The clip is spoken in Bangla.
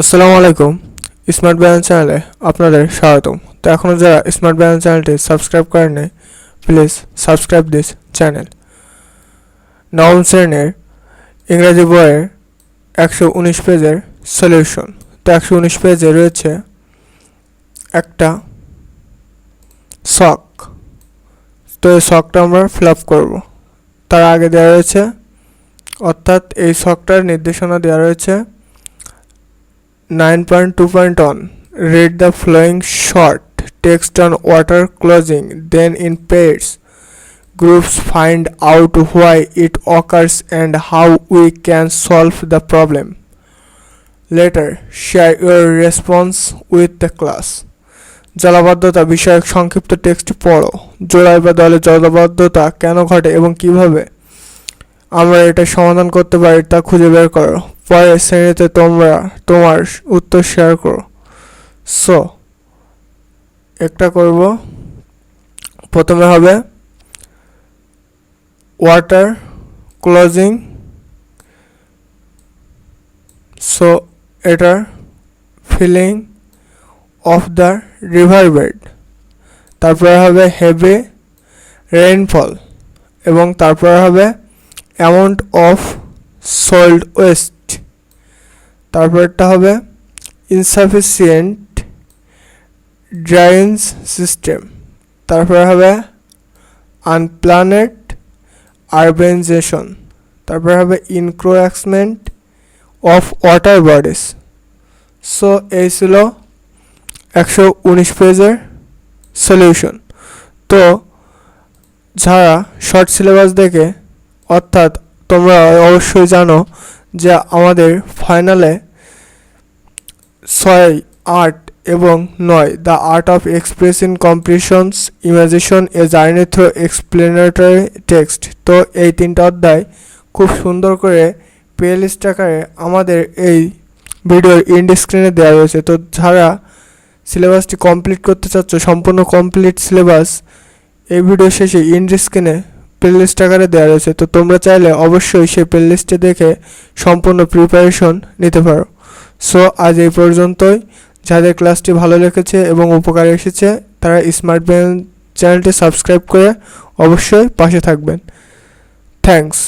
আসসালামু আলাইকুম, স্মার্ট ব্যালেন্স চ্যানেলে আপনাদের স্বাগতম। তো এখনও যারা স্মার্ট ব্যালেন্স চ্যানেলটি সাবস্ক্রাইব করেননি, প্লিজ সাবস্ক্রাইব দিস চ্যানেল। নবম শ্রেণির ইংরেজি বইয়ের একশো উনিশ পেজের সলিউশন তো একশো উনিশ পেজে রয়েছে একটা শখ তো এই শখটা আমরা ফিল আপ করব। তার আগে দেওয়া রয়েছে, অর্থাৎ এই শখটার নির্দেশনা দেওয়া রয়েছে 9.2.1 Read the following short text on water closing, then in pairs. Groups find out why it occurs and how we can solve the problem. Later, share your response with the class. জলাবদ্ধতা বিষয়ক সংক্ষিপ্ত টেক্সট পড়ো জোড়ায় বা দলে জলাবদ্ধতা কেন ঘটে এবং কীভাবে আমরা এটা সমাধান করতে পারি তা খুঁজে বের করো পরের শ্রেণীতে তোমরা তোমার উত্তর শেয়ার করো। সো একটা করব। প্রথমে হবে ওয়াটার ক্লোজিং সো এটার filling of the river bed তারপরে হবে হেভি রেইনফল এবং তারপরে হবে অ্যামাউন্ট অফ সল্ট ওয়েস্ট তারপরটা হবে ইনসাফিসিয়েন্ট ড্রাইনেজ সিস্টেম তারপর হবে আনপ্ল্যানেড আরবানাইজেশন তারপর হবে encroachment of water bodies so এই ছিল একশো উনিশ পেজের সলিউশন তো, যারা শর্ট সিলেবাস দেখে, অর্থাৎ তোমরা অবশ্যই জানো যে আমাদের ফাইনালে ছয়, আট এবং নয়, the art of expressing compressions imagination a journey through explanatory text. তো এই তিনটা অধ্যায় খুব সুন্দর করে প্লেলিস্ট আকারে আমাদের এই ভিডিওর ইন্ড স্ক্রিনে দেওয়া রয়েছে। তো যারা সিলেবাসটি কমপ্লিট করতে চাচ্ছ, সম্পূর্ণ কমপ্লিট সিলেবাস এই ভিডিও শেষে ইন্ড স্ক্রিনে প্লেলিস্ট আকারে দেওয়া রয়েছে, তো তোমরা চাইলে অবশ্যই সেই প্লেলিস্টে দেখে সম্পূর্ণ প্রিপারেশন নিতে পারো। সো আজ এই পর্যন্তই। যাদের ক্লাসটি ভালো লেগেছে এবং উপকারে এসেছে, তারা স্মার্ট ব্রেন চ্যানেলটি সাবস্ক্রাইব করে অবশ্যই পাশে থাকবেন। থ্যাঙ্কস